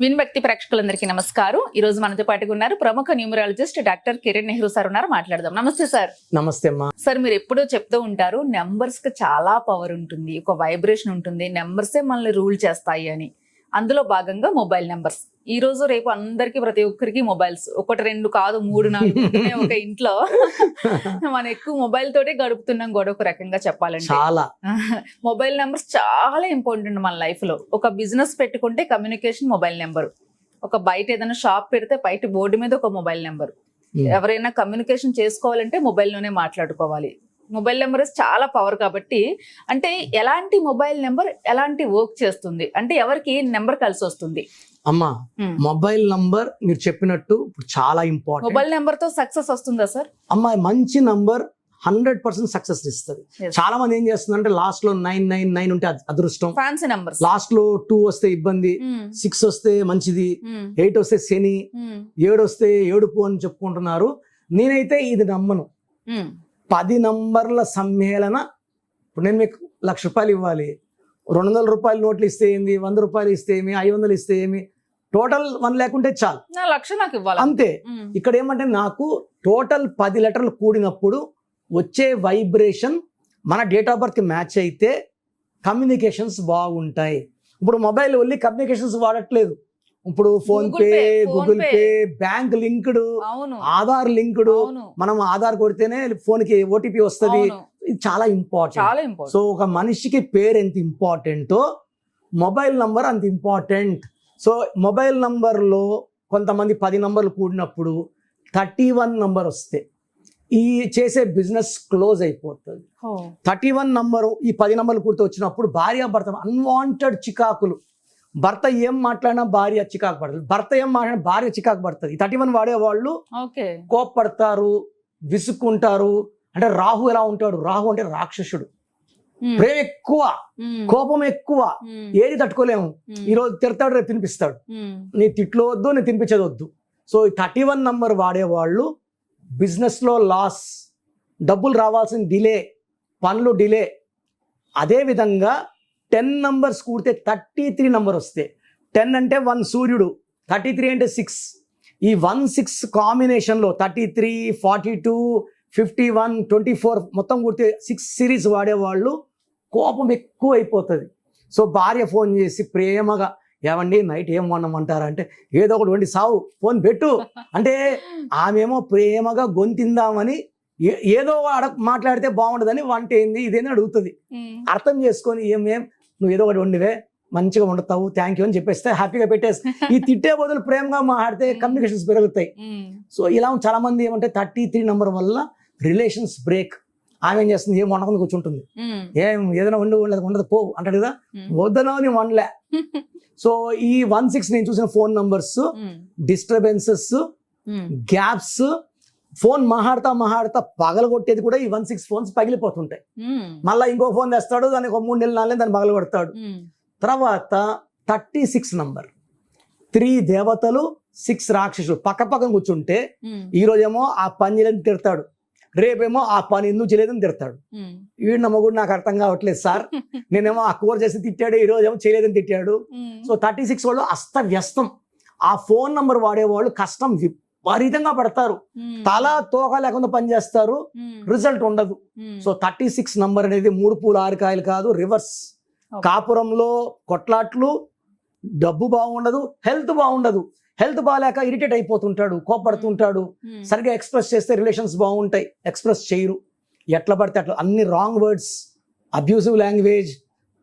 విన్భక్తి ప్రేక్షకులందరికీ నమస్కారం. ఈ రోజు మనతో పాటుగా ఉన్నారు ప్రముఖ numerologist doctor Kiran Nehru sir ఉన్నారు. మాట్లాడదాం. నమస్తే సార్. నమస్తే అమ్మా. సార్ మీరు ఎప్పుడూ చెప్తూ ఉంటారు నెంబర్స్కి చాలా పవర్ ఉంటుంది ఒక వైబ్రేషన్ ఉంటుంది నెంబర్సే మనల్ని రూల్ చేస్తాయి అని. అందులో భాగంగా మొబైల్ నెంబర్స్. ఈ రోజు రేపు అందరికి ప్రతి ఒక్కరికి మొబైల్స్. ఒకటి రెండు కాదు మూడు నాలుగు ఒక ఇంట్లో. మనం ఎక్కువ మొబైల్ తోటే గడుపుతున్నాం కూడా ఒక రకంగా చెప్పాలంటే. చాలా. మొబైల్ నెంబర్స్ చాలా ఇంపార్టెంట్ మన లైఫ్లో. ఒక బిజినెస్ పెట్టుకుంటే కమ్యూనికేషన్ మొబైల్ నెంబర్. ఒక బయట ఏదైనా షాప్ పెడితే బయట బోర్డు మీద ఒక మొబైల్ నెంబర్. ఎవరైనా కమ్యూనికేషన్ చేసుకోవాలంటే మొబైల్లోనే మాట్లాడుకోవాలి. మొబైల్ నెంబర్ చాలా పవర్ కాబట్టి అంటే ఎలాంటి మొబైల్ నెంబర్ ఎలాంటి వర్క్ చేస్తుంది? అంటే ఎవరికి నెంబర్ కలిసి వస్తుంది? అమ్మా మొబైల్ నంబర్ మీరు చెప్పినట్టు ఇప్పుడు చాలా ఇంపార్టెంట్ మొబైల్ నెంబర్తో సక్సెస్ వస్తుందా సార్ అమ్మా మంచి నంబర్ హండ్రెడ్ పర్సెంట్ సక్సెస్ ఇస్తుంది. చాలా మంది ఏం చేస్తుందంటే లాస్ట్లో నైన్ నైన్ నైన్ ఉంటే అద్- అదృష్టం. ఫ్యాన్సీ నెంబర్స్ లాస్ట్లో టూ వస్తే ఇబ్బంది సిక్స్ వస్తే మంచిది ఎయిట్ వస్తే శని ఏడు వస్తే ఏడుపు అని చెప్పుకుంటున్నారు. నేనైతే ఇది నమ్మను. పది నంబర్ల సమ్మేళన. ఇప్పుడు నేను మీకు లక్ష రూపాయలు ఇవ్వాలి. రెండు వందల రూపాయలు నోట్లు ఇస్తే ఏమి? వంద రూపాయలు ఇస్తే ఏమి? ఐదు వందలు ఇస్తే ఏమి? టోటల్ వన్ లేకుంటే చాలు. లక్ష నాకు ఇవ్వాలి? అంతే. ఇక్కడ ఏమంటే నాకు టోటల్ పది లెటర్లు కూడినప్పుడు వచ్చే వైబ్రేషన్ మన డేట్ ఆఫ్ బర్త్ మ్యాచ్ అయితే కమ్యూనికేషన్స్ బాగుంటాయి. ఇప్పుడు మొబైల్ వెళ్ళి కమ్యూనికేషన్స్ వాడట్లేదు. ఇప్పుడు PhonePe Google pay. Bank linked Aadhaar linked మనం ఆధార్ కొడితేనే ఫోన్కి ఓటీపీ వస్తుంది. ఇది చాలా ఇంపార్టెంట్ సో ఒక మనిషికి పేరు ఎంత ఇంపార్టెంటో మొబైల్ నంబర్ అంత ఇంపార్టెంట్ సో మొబైల్ నంబర్లో కొంతమంది పది నంబర్లు కూడినప్పుడు థర్టీ వన్ నంబర్ వస్తే ఈ చేసే బిజినెస్ క్లోజ్ అయిపోతుంది. థర్టీ వన్ నంబరు ఈ పది నంబర్లు కూడితే వచ్చినప్పుడు భార్య భర్త అన్వాంటెడ్ చికాకులు. భర్త ఏం మాట్లాడినా భార్య చికాకు పడుతుంది భర్త ఏం మాట్లాడినా భార్య చికాకు పడుతుంది. థర్టీ వన్ వాడేవాళ్ళు కోప్పడతారు విసుక్కుంటారు. అంటే రాహు ఎలా ఉంటాడు? రాహు అంటే రాక్షసుడు. ప్రేమ ఎక్కువ కోపం ఎక్కువ. ఏది తట్టుకోలేము. ఈ రోజు తిడతాడు రేపు తినిపిస్తాడు. నీ తిట్లు వద్దు నీ తినిపించేది వద్దు. సో ఈ థర్టీ వన్ నంబర్ వాడేవాళ్ళు బిజినెస్లో లాస్ డబ్బులు రావాల్సిన డిలే పనులు డిలే. అదేవిధంగా టెన్ నంబర్స్ కూడితే థర్టీ త్రీ నంబర్ వస్తే టెన్ అంటే వన్ సూర్యుడు థర్టీ త్రీ అంటే సిక్స్. ఈ వన్ సిక్స్ కాంబినేషన్లో thirty three forty two fifty one twenty four మొత్తం కూడితే సిక్స్ సిరీస్ వాడేవాళ్ళు కోపం ఎక్కువ అయిపోతుంది సో భార్య ఫోన్ చేసి ప్రేమగా ఏమండి నైట్ ఏం వండమంటారంటే ఏదో ఒకటి వండి సావు ఫోన్ పెట్టు. అంటే ఆమెమో ప్రేమగా గొంతిందామని ఏ- ఏదో అడ మాట్లాడితే బాగుండదని వంట ఏంది ఇదేని అడుగుతుంది. అర్థం చేసుకొని ఏమేం నువ్వు ఏదో ఒకటి వండివే మంచిగా వండుతావు థ్యాంక్ యూ అని చెప్పేస్తే హ్యాపీగా పెట్టేసి ఈ తిట్టే బదులు ప్రేమగా మాట్లాడితే కమ్యూనికేషన్స్ పెరుగుతాయి. సో ఇలా చాలా మంది ఏమంటే థర్టీ త్రీ నెంబర్ వల్ల రిలేషన్స్ బ్రేక్ ఆమె ఏం చేస్తుంది? ఏం వండకుండా కూర్చుంటుంది. ఏం ఏదైనా వండి ఉండదు పో అంటాడు కదా? వద్దనో నీ వండలే. సో ఈ వన్ సిక్స్ నేను చూసిన phone numbers disturbances gaps phone మహాడతా మహాడతా పగలగొట్టేది కూడా ఈ వన్ సిక్స్ ఫోన్స్ పగిలిపోతుంటాయి. మళ్ళీ ఇంకో ఫోన్ తెస్తాడు దానికి ఒక మూడు నెలలు నాలుగు దాన్ని పగలగొడతాడు. తర్వాత థర్టీ సిక్స్ నంబర్. త్రీ దేవతలు సిక్స్ రాక్షసులు పక్క పక్కన కూర్చుంటే ఈ రోజేమో ఆ పని చేయలేదని తిడతాడు. రేపేమో ఆ పని ఎందుకు చేయలేదని తిడతాడు. వీడి నమ్మగుడు నాకు అర్థం కావట్లేదు సార్. నేనేమో ఆ కూర చేసి తిట్టాడు ఈ రోజు ఏమో చేయలేదని తిట్టాడు. సో థర్టీ సిక్స్ వాళ్ళు అస్తవ్యస్తం. ఆ ఫోన్ నంబర్ వాడేవాళ్ళు కష్టం విపరీతంగా పడతారు. తల తోక లేకుండా పనిచేస్తారు రిజల్ట్ ఉండదు. సో థర్టీ సిక్స్ నంబర్ అనేది మూడు పూలు ఆరు కాయలు కాదు రివర్స్. కాపురంలో కొట్లాట్లు డబ్బు బాగుండదు హెల్త్ బాగుండదు. హెల్త్ బాగాలేక ఇరిటేట్ అయిపోతుంటాడు కోపడుతుంటాడు. సరిగ్గా ఎక్స్ప్రెస్ చేస్తే రిలేషన్స్ బాగుంటాయి ఎక్స్ప్రెస్ చేయరు. ఎట్లా పడితే అట్లా. అన్ని రాంగ్ వర్డ్స్ అబ్యూసివ్ లాంగ్వేజ్.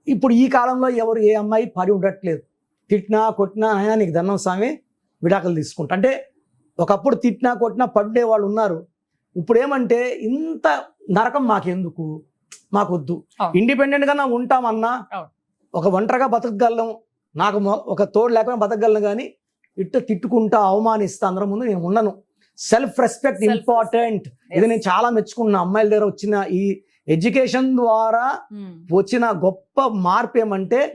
ఇప్పుడు ఈ కాలంలో ఎవరు ఏ అమ్మాయి పడి ఉండట్లేదు. తిట్టినా కొట్టినా అయినా నీకు దండం స్వామి విడాకులు తీసుకుంటా. అంటే ఒకప్పుడు తిట్టినా కొట్టినా పడే వాళ్ళు ఉన్నారు. ఇప్పుడు ఏమంటే ఇంత నరకం మాకెందుకు? మాకొద్దు. అవును. ఇండిపెండెంట్గా ఉంటామన్నా. ఒక ఒంటరిగా బతకగలం. నాకు ఒక తోడు లేకుండా బతకగలను కానీ ఇట్ట తిట్టుకుంటా అవమానిస్తా అందరం ముందు నేను ఉండను. సెల్ఫ్ రెస్పెక్ట్ ఇంపార్టెంట్ ఇది నేను చాలా మెచ్చుకున్న. అమ్మాయిల దగ్గర వచ్చిన ఈ ఎడ్యుకేషన్ ద్వారా వచ్చిన గొప్ప మార్పు ఏమంటే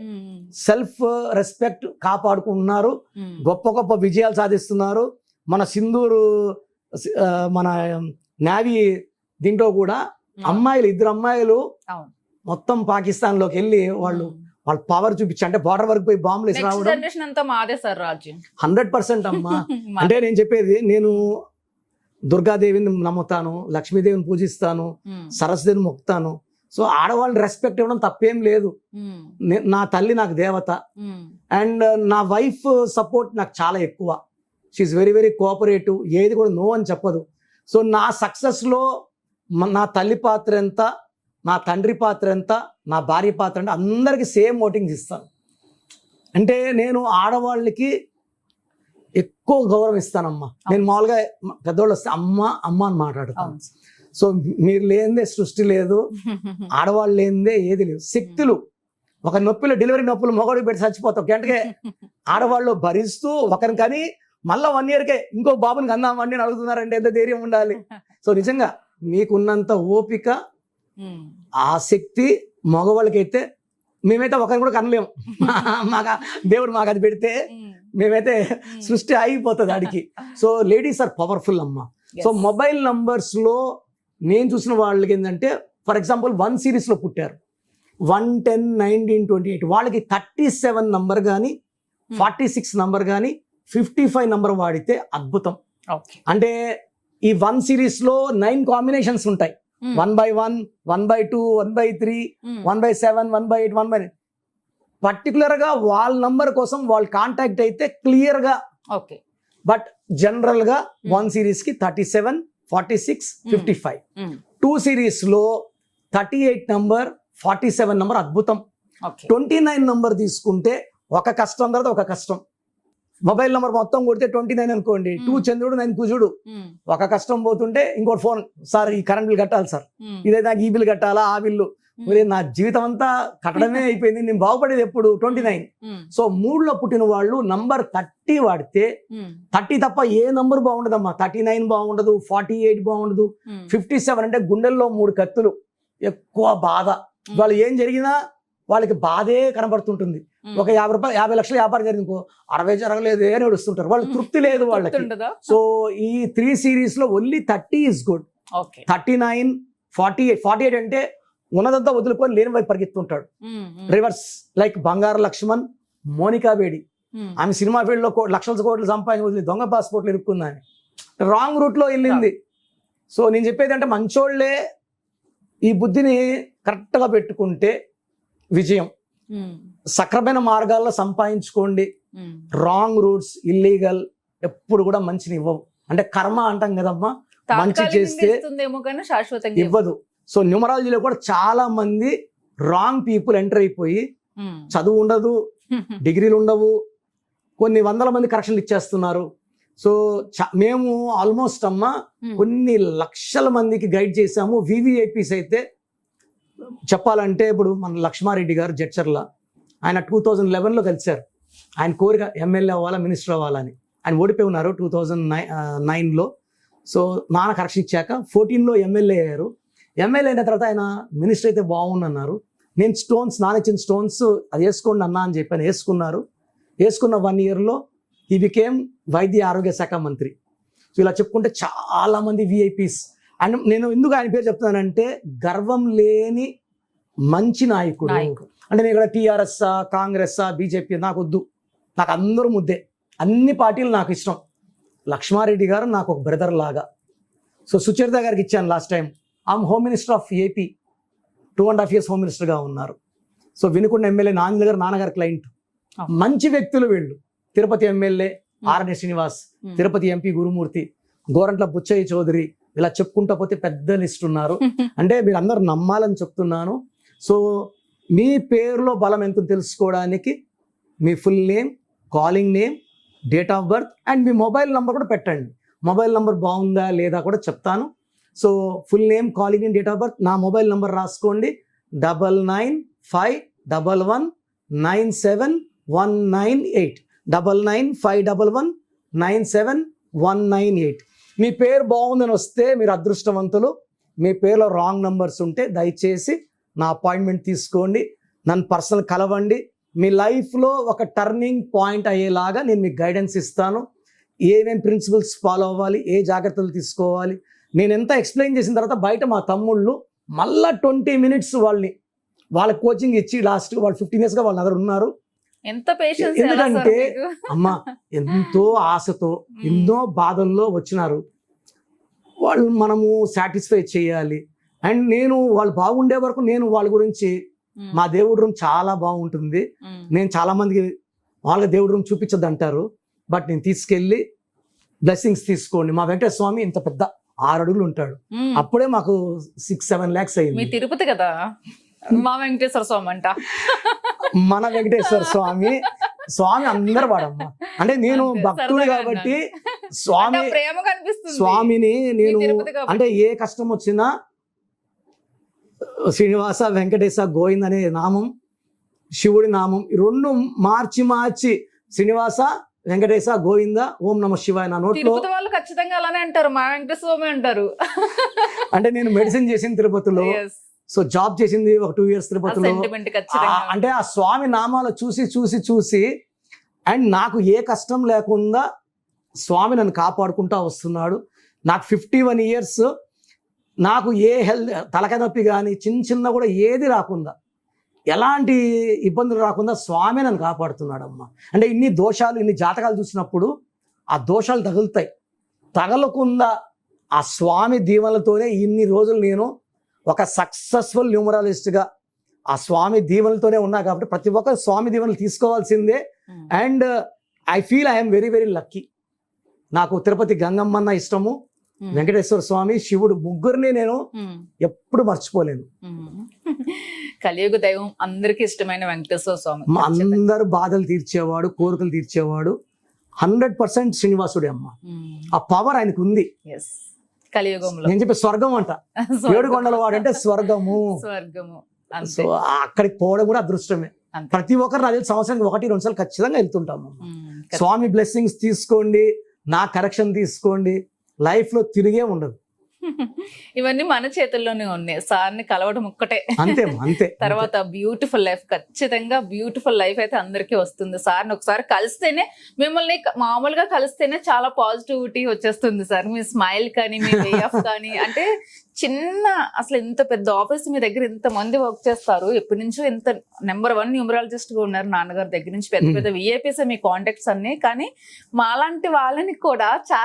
సెల్ఫ్ రెస్పెక్ట్ కాపాడుకుంటున్నారు. గొప్ప గొప్ప విజయాలు సాధిస్తున్నారు. మన సింధూరు మన నావీ దీంట్లో కూడా అమ్మాయిలు ఇద్దరు అమ్మాయిలు. మొత్తం పాకిస్తాన్లోకి వెళ్ళి వాళ్ళు వాళ్ళ పవర్ చూపించి అంటే బార్డర్ వరకు పోయి బాంబులు వేసి రావడం. హండ్రెడ్ పర్సెంట్ అమ్మా. అంటే నేను చెప్పేది నేను దుర్గాదేవిని నమ్ముతాను లక్ష్మీదేవిని పూజిస్తాను సరస్వతిని మొక్కుతాను. సో ఆడవాళ్ళని రెస్పెక్ట్ ఇవ్వడం తప్పేం లేదు. నే- తల్లి నాకు దేవత. అండ్ నా వైఫ్ సపోర్ట్ నాకు చాలా ఎక్కువ. షీఈ్ వెరీ వెరీ కోఆపరేటివ్ ఏది కూడా నో అని చెప్పదు. సో నా సక్సెస్లో నా తల్లి పాత్ర ఎంత నా తండ్రి పాత్ర ఎంత నా భార్య పాత్ర అంటే అందరికీ సేమ్ ఓటింగ్స్ ఇస్తాను. అంటే నేను ఆడవాళ్ళకి ఎక్కువ గౌరవం ఇస్తానమ్మా. నేను మామూలుగా పెద్దవాళ్ళు వస్తే అమ్మ అమ్మ అని మాట్లాడతాను. సో మీరు లేనిదే సృష్టి లేదు. ఆడవాళ్ళు లేనిదే ఏది లేదు. శక్తులు. ఒక నొప్పిలో డెలివరీ నొప్పులు మొగడికి పెట్టి చచ్చిపోతాం గంటకే ఆడవాళ్ళు భరిస్తూ ఒకరిని కానీ మళ్ళీ వన్ ఇయర్కే ఇంకో బాబుని కందామని అని అడుగుతున్నారంటే ఎంత ధైర్యం ఉండాలి? సో నిజంగా మీకున్నంత ఓపిక ఆ శక్తి మగవాళ్ళకైతే మేమైతే ఒకరిని కూడా కనలేము. మాకు దేవుడు మాకు అది పెడితే మేమైతే. సృష్టి అయిపోతుంది ఆడికి. సో లేడీస్ ఆర్ పవర్ఫుల్ అమ్మ. సో మొబైల్ నంబర్స్లో నేను చూసిన వాళ్ళకి ఏంటంటే ఫర్ ఎగ్జాంపుల్ వన్ సిరీస్లో పుట్టారు. One ten nineteen twenty eight వాళ్ళకి థర్టీ సెవెన్ నంబర్ కానీ. ఫార్టీ సిక్స్ నంబర్ కానీ ఫిఫ్టీ ఫైవ్ నంబర్ వాడితే అద్భుతం. అంటే ఈ వన్ సిరీస్లో నైన్ కాంబినేషన్స్ ఉంటాయి. One by one one by two one by three one by seven one by eight one by పర్టికులర్గా వాళ్ళ నంబర్ కోసం వాళ్ళు కాంటాక్ట్ అయితే క్లియర్గా ఓకే. బట్ జనరల్గా one సిరీస్కి thirty seven forty six fifty five. Two సిరీస్లో thirty eight number forty seven number అద్భుతం. Twenty nine number తీసుకుంటే ఒక కష్టం తర్వాత ఒక కష్టం. మొబైల్ నంబర్ మొత్తం కొడితే ట్వంటీ నైన్ అనుకోండి. టూ. చంద్రుడు నైన్ కుజుడు. ఒక కష్టం పోతుంటే ఇంకోటి ఫోన్ సార్ ఈ కరెంట్ బిల్ కట్టాలి సార్. ఇదే నాకు ఈ బిల్ కట్టాలా ఆ బిల్లు. మరి నా జీవితం అంతా కట్టడమే అయిపోయింది. నేను బాగుపడేది ఎప్పుడు? Twenty nine. సో మూడులో పుట్టిన వాళ్ళు నంబర్ థర్టీ వాడితే థర్టీ తప్ప ఏ నంబర్ బాగుండదమ్మా. థర్టీ నైన్ బాగుండదు ఫార్టీ ఎయిట్ బాగుండదు ఫిఫ్టీ సెవెన్ అంటే గుండెల్లో మూడు కత్తులు. ఎక్కువ బాధ. వాళ్ళు ఏం జరిగినా వాళ్ళకి బాధే కనబడుతుంటుంది. ఒక యాభై రూపాయలు యాభై లక్షల వ్యాపారం జరిగింది ఇంకో అరవై జరగలేదు అని ఏడుస్తుంటారు. వాళ్ళు. తృప్తి లేదు వాళ్ళకి. సో ఈ త్రీ సిరీస్లో only thirty is good okay. Thirty nine forty eight forty eight అంటే ఉన్నదంతా వదులుకొని లేని వైపు పరిగెత్తుంటాడు. రివర్స్ లైక్ బంగారు లక్ష్మణ్ మోనికా బేడి. ఆమె సినిమా ఫీల్డ్లో లక్షల కోట్లు సంపాదించి దొంగ పాస్పోర్ట్లు ఇరుక్కుందని రాంగ్ రూట్లో వెళ్ళింది. సో నేను చెప్పేది అంటే మంచోళ్ళే ఈ బుద్ధిని కరెక్ట్గా పెట్టుకుంటే విజయం. సక్రమైన మార్గాల్లో సంపాదించుకోండి. రాంగ్ రూట్స్ ఇల్లీగల్ ఎప్పుడు కూడా మంచిని ఇవ్వవు. అంటే కర్మ అంటాం కదమ్మా? మంచి చేస్తే ఇవ్వదు. సో న్యూమరాలజీలో కూడా చాలా మంది రాంగ్ పీపుల్ ఎంటర్ అయిపోయి చదువు ఉండదు డిగ్రీలు ఉండవు కొన్ని వందల మంది కరెక్షన్లు ఇచ్చేస్తున్నారు. సో మేము ఆల్మోస్ట్ అమ్మ కొన్ని లక్షల మందికి గైడ్ చేశాము. వివిఐపీస్ అయితే చెప్పాలంటే ఇప్పుడు మన లక్ష్మారెడ్డి గారు జడ్చర్ల ఆయన టూ థౌజండ్ లెవెన్లో కలిశారు. ఆయన కోరిక ఎమ్మెల్యే అవ్వాలా మినిస్టర్ అవ్వాలని. ఆయన ఓడిపోయి ఉన్నారు టూ థౌజండ్ నైన్ నైన్లో సో నాన్న కరెక్షన్ ఇచ్చాక ఫోర్టీన్లో ఎమ్మెల్యే అయ్యారు. ఎమ్మెల్యే అయిన తర్వాత ఆయన మినిస్టర్ అయితే బాగుందన్నారు నేను స్టోన్స్ నాన్న ఇచ్చిన స్టోన్స్ అది వేసుకోండి అన్నా అని చెప్పాను వేసుకున్నారు. వేసుకున్న వన్ ఇయర్లో ఈ బికేమ్ వైద్య ఆరోగ్య శాఖ మంత్రి. సో ఇలా చెప్పుకుంటే చాలామంది విఐపీస్ అండ్ నేను ఎందుకు ఆయన పేరు చెప్తున్నానంటే గర్వం లేని మంచి నాయకుడు. అంటే నేను ఇక్కడ టీఆర్ఎస్ కాంగ్రెస్ బీజేపీ నాకు వద్దు నాకు అందరూ ముద్దే. అన్ని పార్టీలు నాకు ఇష్టం. లక్ష్మారెడ్డి గారు నాకు ఒక బ్రదర్ లాగా. సో సుచరిత గారికి ఇచ్చాను లాస్ట్ టైం ఆమె home minister of AP two and half years home మినిస్టర్గా ఉన్నారు. సో వినుకొండ ఎమ్మెల్యే నాన్న గారు నాన్నగారు క్లయింట్. మంచి వ్యక్తులు వీళ్ళు. Tirupati MLA RN Srinivas. Tirupati MP Gurumurthy Gorantla Butchaiah Chowdary ఇలా చెప్పుకుంటా పోతే పెద్ద లిస్ట్ ఉన్నారు. అంటే మీరు అందరు నమ్మాలని చెప్తున్నాను. సో మీ పేరులో బలం ఎంత తెలుసుకోవడానికి మీ full name calling name date of birth and me mobile number కూడా పెట్టండి. మొబైల్ నెంబర్ బాగుందా లేదా కూడా చెప్తాను. So full name calling name date of birth నా మొబైల్ నెంబర్ రాసుకోండి. Double nine five double one nine seven one nine eight. Double nine five double one nine seven one nine eight. మీ పేరు బాగుందని వస్తే మీరు అదృష్టవంతులు. మీ పేరులో రాంగ్ నంబర్స్ ఉంటే దయచేసి నా అపాయింట్మెంట్ తీసుకోండి. నన్ను పర్సనల్ కలవండి. మీ లైఫ్లో ఒక టర్నింగ్ పాయింట్ అయ్యేలాగా నేను మీకు గైడెన్స్ ఇస్తాను. ఏమేమి ప్రిన్సిపల్స్ ఫాలో అవ్వాలి? ఏ జాగ్రత్తలు తీసుకోవాలి? నేను ఎంత ఎక్స్ప్లెయిన్ చేసిన తర్వాత బయట మా తమ్ముళ్ళు మళ్ళా ట్వంటీ మినిట్స్ వాళ్ళని వాళ్ళ కోచింగ్ ఇచ్చి లాస్ట్ వాళ్ళు ఫిఫ్టీన్ ఇయర్స్గా వాళ్ళు వాళ్ళ దగ్గర ఉన్నారు. ఎంత పేషెన్స్ ఎందుకంటే అమ్మ ఎంతో ఆశతో ఎన్నో బాధల్లో వచ్చినారు. వాళ్ళు మనము సాటిస్ఫై చేయాలి. అండ్ నేను వాళ్ళు బాగుండే వరకు నేను వాళ్ళ గురించి మా దేవుడి రూమ్ చాలా బాగుంటుంది. నేను చాలా మందికి వాళ్ళ దేవుడి రూమ్ చూపించద్దు అంటారు. బట్ నేను తీసుకెళ్ళి బ్లెస్సింగ్స్ తీసుకోండి. మా వెంకటేశ్వర స్వామి ఇంత పెద్ద ఆరు అడుగులు ఉంటాడు అప్పుడే మాకు సిక్స్ సెవెన్ ల్యాక్స్ అయింది. తిరుపతి కదా? మా వెంకటేశ్వర స్వామి అంట. మన వెంకటేశ్వర స్వామి స్వామి అందరు వాడమ్మ. అంటే నేను భక్తుడు కాబట్టి స్వామి స్వామిని నేను. అంటే ఏ కష్టం వచ్చినా శ్రీనివాస వెంకటేశ గోవింద్ అనే నామం శివుడి నామం ఈ రెండు మార్చి మార్చి శ్రీనివాస వెంకటేశ గోవింద ఓం నమ శివాయ నా నోట్లో. వాళ్ళు ఖచ్చితంగా అలానే అంటారు మా వెంకటేశ్వర స్వామి అంటారు. అంటే నేను మెడిసిన్ చేసిన తిరుపతిలో. సో జాబ్ చేసింది ఒక టూ ఇయర్స్ తిరుపతిలో. అంటే ఆ స్వామి నామాలు చూసి చూసి చూసి అండ్ నాకు ఏ కష్టం లేకుండా స్వామి నన్ను కాపాడుకుంటా వస్తున్నాడు. నాకు ఫిఫ్టీ వన్ ఇయర్స్ నాకు ఏ హెల్త్ తలకాయ నొప్పి కానీ చిన్న చిన్న కూడా ఏది రాకుండా ఎలాంటి ఇబ్బందులు రాకుండా స్వామి నన్ను కాపాడుతున్నాడు అమ్మ అంటే ఇన్ని దోషాలు ఇన్ని జాతకాలు చూసినప్పుడు ఆ దోషాలు తగులుతాయి. తగలకుండా ఆ స్వామి దీవెనలతోనే ఇన్ని రోజులు నేను ఒక సక్సెస్ఫుల్ న్యూమరాలిస్ట్గా ఆ స్వామి దీవెనలతోనే ఉన్నా కాబట్టి ప్రతి ఒక్కరు స్వామి దీవెనలు తీసుకోవాల్సిందే. And I feel I'm very very lucky నాకు తిరుపతి గంగమ్మన్న ఇష్టము ఉమ్. వెంకటేశ్వర స్వామి శివుడు ముగ్గురిని నేను ఉమ్. ఎప్పుడు మర్చిపోలేను ఉమ్. కలియుగ దైవం అందరికి ఇష్టమైన వెంకటేశ్వర స్వామి. అందరు బాధలు తీర్చేవాడు కోరికలు తీర్చేవాడు హండ్రెడ్ పర్సెంట్ శ్రీనివాసుడే అమ్మ. ఆ పవర్ ఆయనకు ఉంది. కలియుగంలో. నేను చెప్పే స్వర్గం అంట. ఏడు కొండల వాడు అంటే స్వర్గము. స్వర్గము. సో అక్కడికి పోవడం కూడా అదృష్టమే. ప్రతి ఒక్కరు నాకు సంవత్సరానికి ఒకటి రెండు సార్లు ఖచ్చితంగా వెళ్తుంటాము. స్వామి బ్లెస్సింగ్స్ తీసుకోండి నా కరెక్షన్ తీసుకోండి. లైఫ్లో తిరిగే ఉండదు. ఇవన్నీ మన చేతుల్లోనే ఉన్నాయి. సార్ని కలవడం ఒక్కటే. అంతే అంతే తర్వాత బ్యూటిఫుల్ లైఫ్ ఖచ్చితంగా బ్యూటిఫుల్ లైఫ్ అయితే అందరికీ వస్తుంది. సార్ని ఒకసారి కలిస్తేనే మిమ్మల్ని మామూలుగా కలిస్తేనే చాలా పాజిటివిటీ వచ్చేస్తుంది సార్. మీ స్మైల్ కానీ మీ వే ఆఫ్ కానీ. అంటే చిన్న అసలు ఇంత పెద్ద ఆఫీస్ మీ దగ్గర ఇంత మంది వర్క్ చేస్తారు. ఎప్పటి నుంచో ఇంత నెంబర్ వన్ న్యూమరాలజిస్ట్గా ఉన్నారు నాన్నగారి దగ్గర నుంచి. పెద్ద. పెద్ద విఐపీస్ మీ కాంటాక్ట్స్ అన్ని. కానీ మాలాంటి వాళ్ళని కూడా చాలా